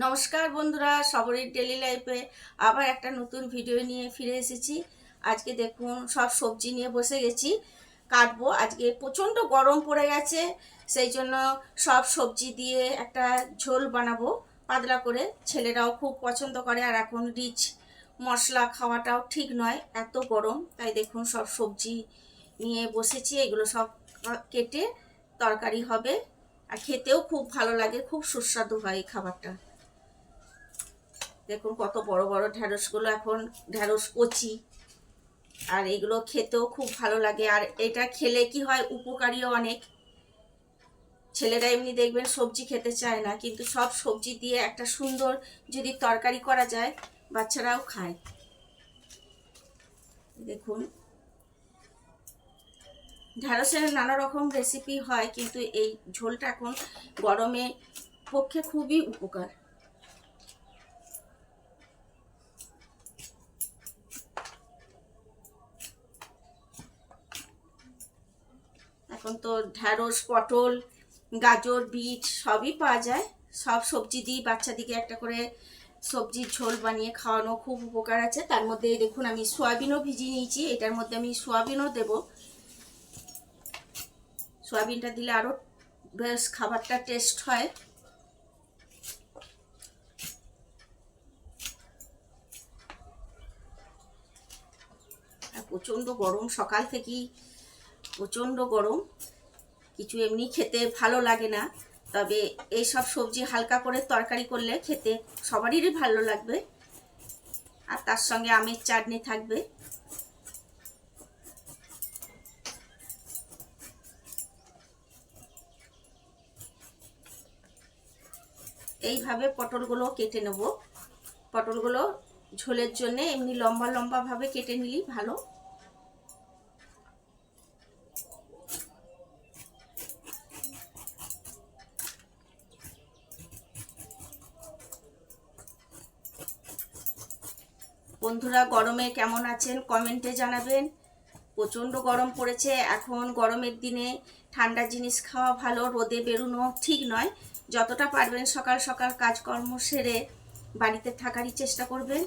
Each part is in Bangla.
নমস্কার বন্ধুরা, সবরের ডেলি লাইফে আবার একটা নতুন ভিডিও নিয়ে ফিরে এসেছি। আজকে দেখুন, সব সবজি নিয়ে বসে গেছি। কাটবো। আজকে প্রচণ্ড গরম পড়ে গেছে, সেই জন্য সব সবজি দিয়ে একটা ঝোল বানাবো, পাতলা করে। ছেলেরাও খুব পছন্দ করে, আর এখন রিচ মশলা খাওয়াটাও ঠিক নয়, এত গরম। তাই দেখুন, সব সবজি নিয়ে বসেছি, এগুলো সব কেটে তরকারি হবে। আর খেতেও খুব ভালো লাগে, খুব সুস্বাদু হয় এই খাবারটা। দেখুন কত বড় বড় ঢ্যাঁড়সগুলো এখন ঢ্যাঁড়স কচি। আর এগুলো খেতেও খুব ভালো লাগে। আর এটা খেলে কি হয়, উপকারীও অনেক। ছেলেরা এমনি দেখবেন সবজি খেতে চায় না, কিন্তু সব সবজি দিয়ে একটা সুন্দর যদি তরকারি করা যায়, বাচ্চারাও খায়। দেখুন। ঢ্যাঁড়সের নানা রকম রেসিপি হয়, কিন্তু এই ঝোলটা এখন গরমে পক্ষে খুবই উপকার। এখন তো ঢ্যাঁড়স, পটল, গাজর বিট সবই পাওয়া যায়। সব সবজি দিই, বাচ্চাদিকে একটা করে সবজির ঝোল বানিয়ে খাওয়ানো খুব উপকার আছে। তার মধ্যে দেখুন, আমি সোয়াবিনও ভিজিয়ে নিয়েছি। এটার মধ্যে আমি সোয়াবিনও দেব। সোয়াবিনটা দিলে আরও বেশ খাবারটা টেস্ট হয়। প্রচণ্ড গরম সকাল থেকেই প্রচণ্ড গরম। কিছু এমনি খেতে ভালো লাগে না। তবে এই সব সবজি হালকা করে তরকারি করলে খেতে সবারই ভালো লাগবে। আর তার সঙ্গে আমের চাটনি থাকবে। এইভাবে পটলগুলো কেটে নেব। পটলগুলো ঝোলের জন্য এমনি লম্বা লম্বাভাবে কেটে নিলেই ভালো। বন্ধুরা, গরমে কেমন আছেন? কমেন্টে জানাবেন। প্রচণ্ড গরম পড়েছে। এখন গরমের দিনে ঠান্ডা জিনিস খাওয়া ভালো, রোদে বেরোনো ঠিক নয়। যতটা পারবেন সকাল সকাল কাজকর্ম সেরে বাড়িতে থাকারই চেষ্টা করবেন।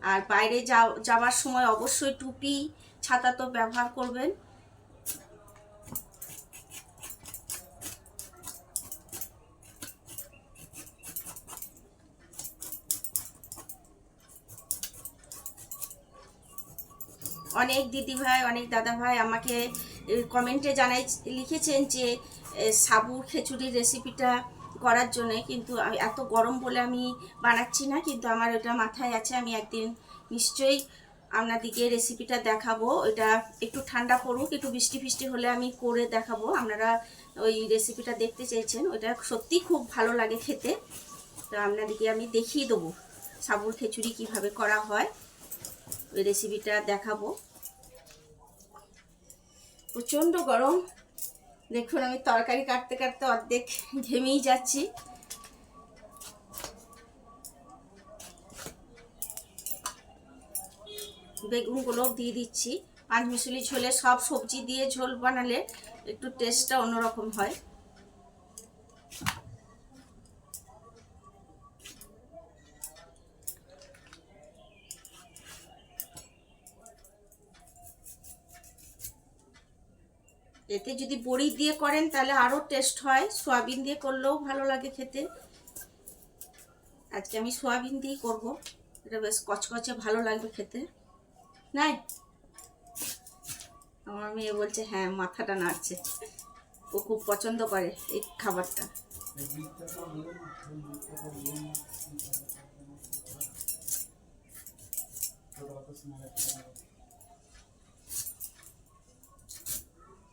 আর বাইরে যাও- যাওয়ার সময় অবশ্যই টুপি, ছাতা তো ব্যবহার করবেন। অনেক দিদিভাই অনেক দাদাভাই আমাকে কমেন্টে জানাই লিখেছেন যে এ, সাবু খিচুড়ির রেসিপিটা করার জন্যে কিন্তু এত গরম বলে আমি বানাচ্ছি না কিন্তু আমার ওটা মাথায় আছে আমি একদিন নিশ্চয়ই আপনাদিকে রেসিপিটা দেখাবো। ওটা একটু ঠান্ডা পড়ুক একটু বৃষ্টি ফিষ্টি হলে আমি করে দেখাবো। আপনারা ওই রেসিপিটা দেখতে চেয়েছেন ওটা সত্যি খুব ভালো লাগে খেতে। তো আপনাদিকে আমি দেখিয়ে দেবো সাবুর খিচুড়ি কীভাবে করা হয়। ওই রেসিপিটা দেখাবো। প্রচণ্ড গরম। দেখুন, আমি তরকারি কাটতে কাটতে অর্ধেক ঘেমেই যাচ্ছি। বেগুনগুলো দিয়ে দিচ্ছি। পাঁচ মিশুলি ঝোলে সব সবজি দিয়ে ঝোল বানালে একটু টেস্টটা অন্যরকম হয়। এতে যদি বড়ি দিয়ে করেন তাহলে আরও টেস্ট হয়। সয়াবিন দিয়ে করলেও ভালো লাগে খেতে। আজকে আমি সয়াবিন দিয়েই করব। এটা বেশ কচকচে ভালো লাগবে খেতে। নাই? আমার মেয়ে বলছে হ্যাঁ মাথাটা নাড়ছে। ও খুব পছন্দ করে এই খাবারটা।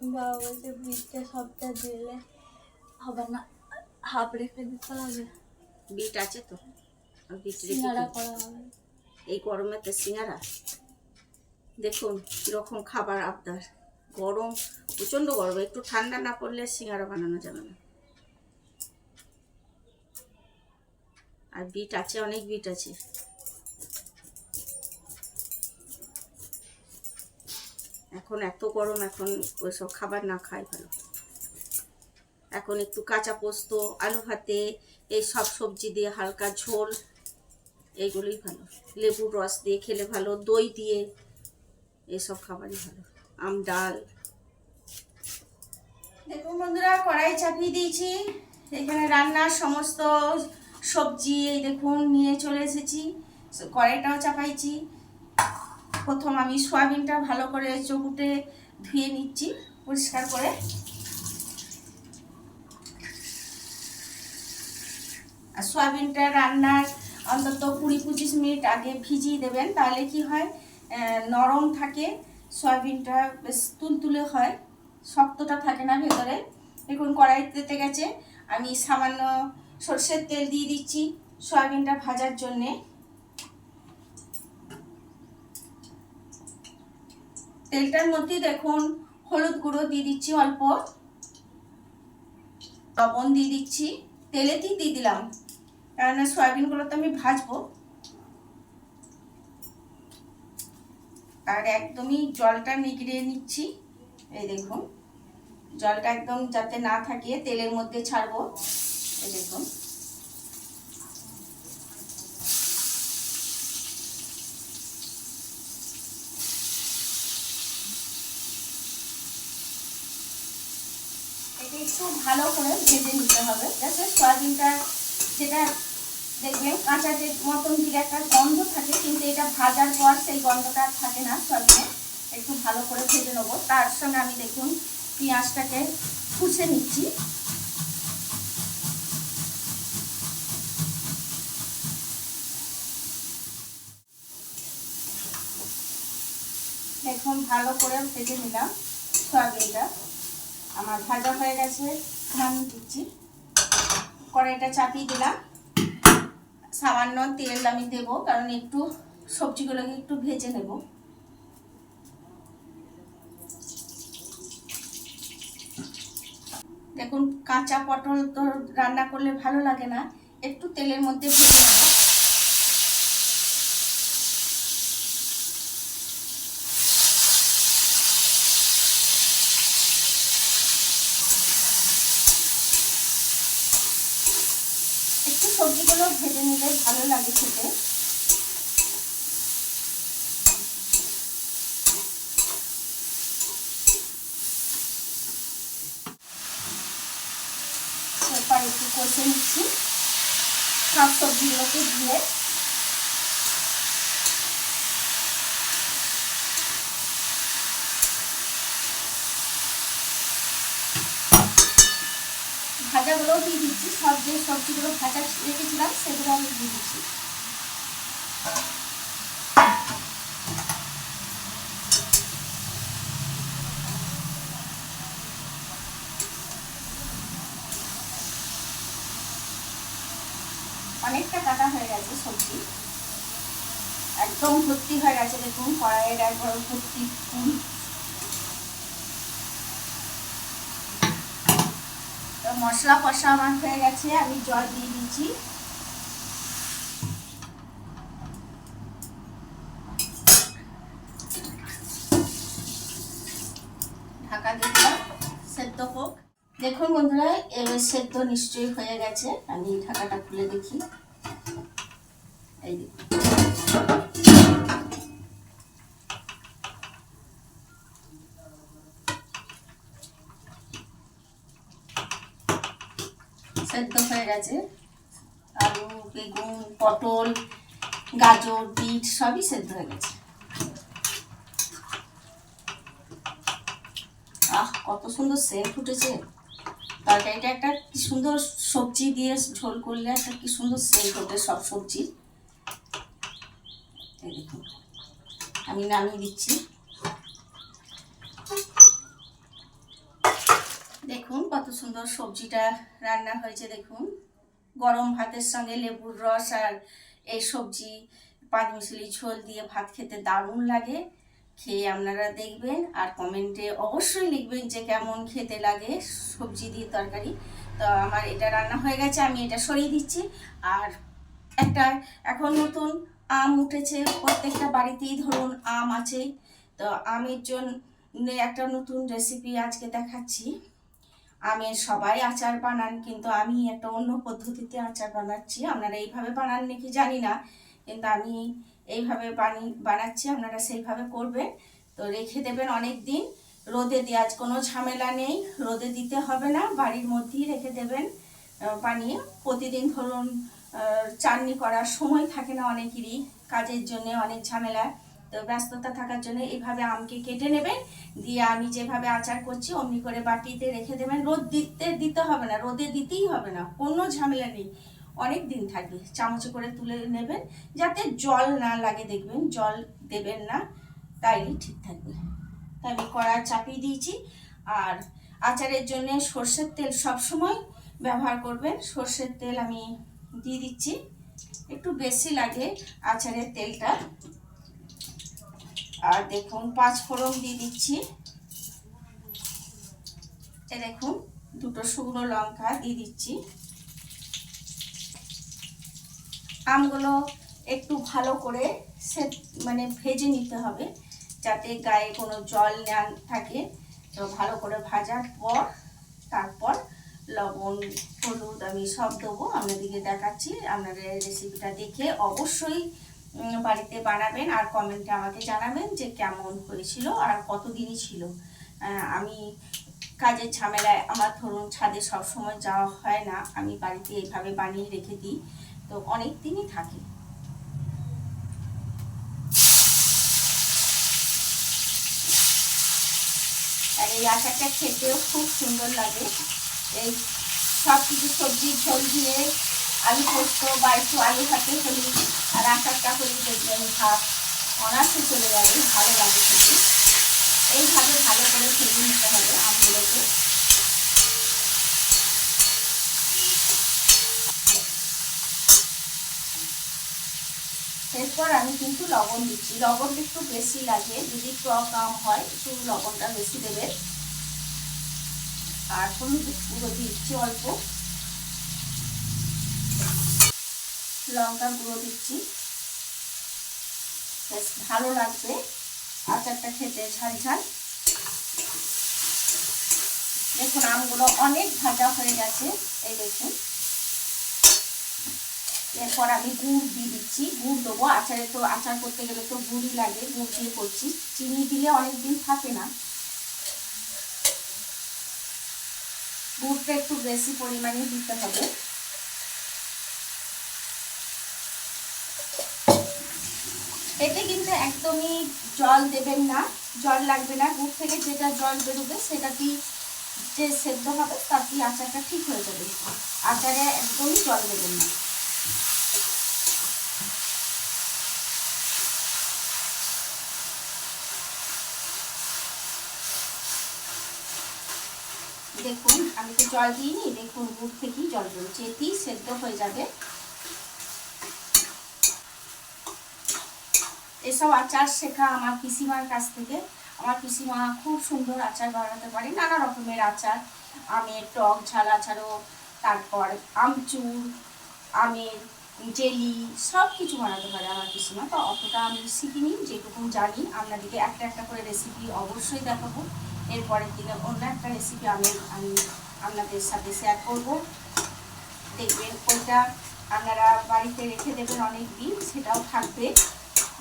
বাবা বলছে বিটটা সবটা দিলে হবে না হাফ রেখে দিতে হবে। বিট আছে তো। আর বিট সিঙ্গারা। করা হবে। এই গরমেতে সিঙ্গারা। দেখুন কীরকম খাবার আবদার। গরম প্রচণ্ড গরম। একটু ঠান্ডা না পড়লে সিঙ্গারা বানানো যাবে না। আর বিট আছে অনেক বিট আছে। এখন এত গরম, এখন ওইসব খাবার না খাই ভালো। এখন একটু কাঁচা পোস্ত, আলু ভাতে, এই সব সবজি দিয়ে হালকা ঝোল, এইগুলোই ভালো। লেবুর রস দিয়ে খেলে ভালো, দই দিয়ে এসব খাবারই ভালো। আম, ডাল। দেখুন বন্ধুরা, কড়াই চাপিয়ে দিয়েছি। এখানে রান্নার সমস্ত সবজি এই দেখুন নিয়ে চলে এসেছি। কড়াইটাও চাপাইছি। প্রথম আমি সয়াবিনটা ভালো করে চকুটে ধুয়ে নিচ্ছি পরিষ্কার করে। আর সয়াবিনটা রান্নার অন্তত কুড়ি পঁচিশ মিনিট আগে ভিজিয়ে দেবেন, তাহলে কি হয় নরম থাকে, সয়াবিনটা বেশ তুলতুলে হয়, শক্তটা থাকে না ভেতরে। দেখুন, কড়াইতে গেছে, আমি সামান্য সর্ষের তেল দিয়ে দিচ্ছি সয়াবিনটা ভাজার জন্যে। তেলটার মধ্যে দেখুন হলুদ গুঁড়ো দিয়ে দিচ্ছি অল্প। লবণ দিয়ে দিচ্ছি। তেলেতেই দিয়ে দিলাম? কেননা সয়াবিনগুলো তো আমি ভাজবো। আর একদমই জলটা নিগড়িয়ে নিচ্ছি। এই দেখুন, জলটা একদম যাতে না থাকে, তেলের মধ্যে ছাড়বো। এই দেখুন এটা একটু ভালো করে ভেজে নিতে হবে। যাতে সয়াবিনটা যেটা দেখবেন, কাঁচা যে মতন দিকে একটা গন্ধ থাকে, কিন্তু এটা ভাজার পর সেই গন্ধটা থাকে না সয়াবিনে। একটু ভালো করে ভেজে নেব। তার সঙ্গে আমি দেখুন পেঁয়াজটাকে ফুসে নিচ্ছি। দেখুন, ভালো করে ভেজে নিলাম সয়াবিনটা। আমার ভাজা হয়ে গেছে। নামিয়ে দিচ্ছি। কড়াইটা চাপিয়ে দিলাম। সামান্য তেল আমি দেবো, কারণ একটু সবজিগুলোকে একটু ভেজে নেব। দেখুন, কাঁচা পটল তো রান্না করলে ভালো লাগে না। একটু তেলের মধ্যে ভেজে নেব একটু সবজিগুলো ভেজে নিলে ভালো লাগে খেতে। একটু কষে নিচ্ছি। সব সবজিগুলোকে দিয়ে ভাজাগুলোও দিয়ে দিচ্ছি। সব যে সবজিগুলো ভাজা রেখেছিলাম, সেগুলো আমি দিয়ে দিচ্ছি। অনেকটা কাটা হয়ে গেছে সবজি। একদম ভর্তি হয়ে গেছে, দেখুন, কড়াইয়ের একবার ভর্তি ফুল। মশলা কষা আমার হয়ে গেছে, আমি জল দিয়ে দিচ্ছি। ঢাকা সেদ্ধ হোক। দেখুন বন্ধুরা, এবার সেদ্ধ নিশ্চয়ই হয়ে গেছে, আমি ঢাকাটা খুলে দেখি। সেদ্ধ হয়ে গেছে। আলু, বেগুন, পটল, গাজর বিট সবই সেদ্ধ হয়ে গেছে। আহ, কত সুন্দর সেন্ট উঠেছে তরকারিটা একটা কি সুন্দর সবজি দিয়ে ঝোল করলে একটা কি সুন্দর সেন্ট ওঠে সব সবজি। আমি নামিয়ে দিচ্ছি। দেখুন কত সুন্দর সবজিটা রান্না হয়েছে, দেখুন। গরম ভাতের সঙ্গে লেবুর রস আর এই সবজি, পাঁচ মিশালি ঝোল দিয়ে ভাত খেতে দারুণ লাগে। খেয়ে আপনারা দেখবেন আর কমেন্টে অবশ্যই লিখবেন যে কেমন খেতে লাগে সবজি দিয়ে তরকারি। তো আমার এটা রান্না হয়ে গেছে, আমি এটা সরিয়ে দিচ্ছি। আর একটা এখন নতুন আম উঠেছে, প্রত্যেকটা বাড়িতেই ধরুন আম আছে। তো আমের জন্য একটা নতুন রেসিপি আজকে দেখাচ্ছি। আমের সবাই আচার বানান, কিন্তু আমি একটা অন্য পদ্ধতিতে আচার বানাচ্ছি। আপনারা এইভাবে বানান নাকি জানি না, কিন্তু আমি এইভাবে বানি, বানাচ্ছি, আপনারা সেইভাবে করবেন। তো রেখে দেবেন অনেক দিন। রোদে দেওয়ার কোনো ঝামেলা নেই, রোদে দিতে হবে না, বাড়ির মধ্যেই রেখে দেবেন বানিয়ে। প্রতিদিন ধরুন চাটনি করার সময় থাকে না অনেকেরই, কাজের জন্য অনেক ঝামেলা। তো ব্যস্ততা থাকার জন্য এইভাবে আমকে কেটে নেবেন। দিয়ে আমি যেভাবে আচার করছি, অমনি করে বাটিতে রেখে দেবেন। রোদ দিতে দিতে হবে না, রোদে দিতেই হবে না, কোনো ঝামেলা নেই। অনেক দিন থাকবে, চামচে করে তুলে নেবেন, যাতে জল না লাগে দেখবেন, জল দেবেন না তাইলেই ঠিক থাকবে। তাই আমি কড়া চাপিয়ে দিয়েছি। আর আচারের জন্য সর্ষের তেল সবসময় ব্যবহার করবেন। সর্ষের তেল আমি দিয়ে দিচ্ছি। একটু বেশি লাগে আচারের তেলটা। আর দেখুন, পাঁচ ফোড়ন দিয়ে দিচ্ছি। এ দেখুন, দুটো শুকনো লঙ্কা দিয়ে দিচ্ছি। আমগুলো একটু ভালো করে সে মানে ভেজে নিতে হবে, যাতে গায়ে কোনো জল না থাকে। তো ভালো করে ভাজার পর, তারপর লবণ, হলুদ আমি সব দেবো। আপনাদেরকে দেখাচ্ছি, আপনাদের রেসিপিটা দেখে অবশ্যই বাড়িতে বানাবেন আর কমেন্টে আমাকে জানাবেন যে কেমন হয়েছিল আর কতদিনই ছিল। আমি কাজের ঝামেলায় আমার ধরুন ছাদে সব সময় যাওয়া হয় না, আমি বাড়িতে এইভাবে বানিয়ে রেখে দিই, তো অনেক দিনই থাকে। আর এই আচারটা খেতেও খুব সুন্দর লাগে। এই সব কিছু সবজির ঝোল দিয়ে আলু পোস্ত বা একটু আলু ভাতে হলি আর আচারটা হলি দেখবেন ভাত। অনার্সে চলে যাবে, ভালো লাগে খেতে। এইভাবে ভালো করে ভেজে নিতে হবে আমগুলোকে। এরপর আমি কিন্তু লবণ দিচ্ছি। লবণটা একটু বেশি লাগে, যদি টক আম হয়, একটু লবণটা বেশি দেবে। আর হলুদ গুঁড়ো দিচ্ছি অল্প। লঙ্কার গুঁড়ো দিচ্ছি। বেশ ভালো লাগবে আচারটা খেতে ঝাল ঝাল। দেখুন, আমগুলো অনেক ভাজা হয়ে গেছে, এই দেখুন। এরপর আমি গুড় দিয়ে দিচ্ছি। গুড় দেবো, আচারে তো আচার করতে গেলে তো গুড়ই লাগে, গুড় দিয়ে করছি। চিনি দিলে অনেক দিন থাকে না। গুড়টা একটু বেশি পরিমাণে দিতে হবে। এতে কিন্তু একদমই জল দেবেন না, জল লাগবে না গুড় থেকে যেটা জল বেরোবে সেটাতেই যে সেদ্ধ হবে তাতেই আচারটা ঠিক হয়ে যাবে। আচারে একদমই জল দেবেন না। দেখুন, আমি তো জল দিইনি, দেখুন গুড় থেকেই জল বেরোচ্ছে। এতেই সেদ্ধ হয়ে যাবে। এসব আচার শেখা আমার পিসিমার কাছ থেকে। আমার পিসিমা খুব সুন্দর আচার বানাতে পারে, নানা রকমের আচার। আমের টক, ঝাল আচারও, তারপর আমচুর, আমের জেলি সব কিছু বানাতে পারে আমার পিসিমা। তো অতটা আমি শিখিনি, যেটুকু জানি। আপনাদেরকে একটা একটা করে রেসিপি অবশ্যই দেখাবো। এরপরের দিনে অন্য একটা রেসিপি আমি আমি আপনাদের সাথে শেয়ার করব। দেখবেন ওইটা আপনারা বাড়িতে রেখে দেবেন অনেক দিন সেটাও থাকবে।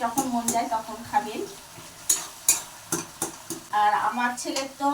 যখন মন যায় তখন খাবেন আর আমার ছেলের তো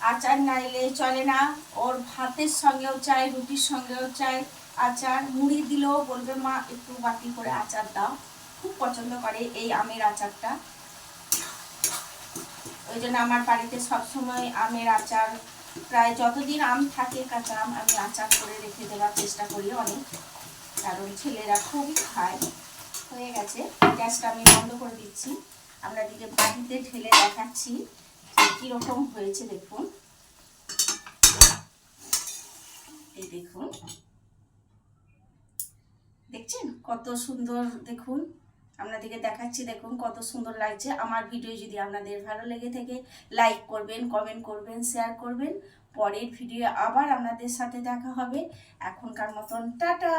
আচার নাইলে চলে না। ওর ভাতের সঙ্গেও চাই রুটির সঙ্গেও চাই আচার মুড়ি দিলেও বলবে, মা, একটু বাটি করে আচার দাও। খুব পছন্দ করে এই আমের আচারটা। ওই জন্য আমার বাড়িতে সবসময় আমের আচার, প্রায় যতদিন আম থাকে কাঁচা আম, আমি আচার করে রেখে দেওয়ার চেষ্টা করি অনেক। কারণ ছেলেরা খুবই খায়। হয়ে গেছে। গ্যাসটা আমি বন্ধ করে দিচ্ছি। আপনাদেরকে বাটিতে ঢেলে দেখাচ্ছি কীরকম হয়েছে, দেখুন। এই দেখুন। দেখছেন? কত সুন্দর, দেখুন। আপনাদেরকে দেখাচ্ছি, দেখুন কত সুন্দর লাগছে। আমার ভিডিও যদি আপনাদের ভালো লেগে থাকে, লাইক করবেন, কমেন্ট করবেন, শেয়ার করবেন। পরের ভিডিও আবার আপনাদের সাথে দেখা হবে। এখনকার মতন, টাটা!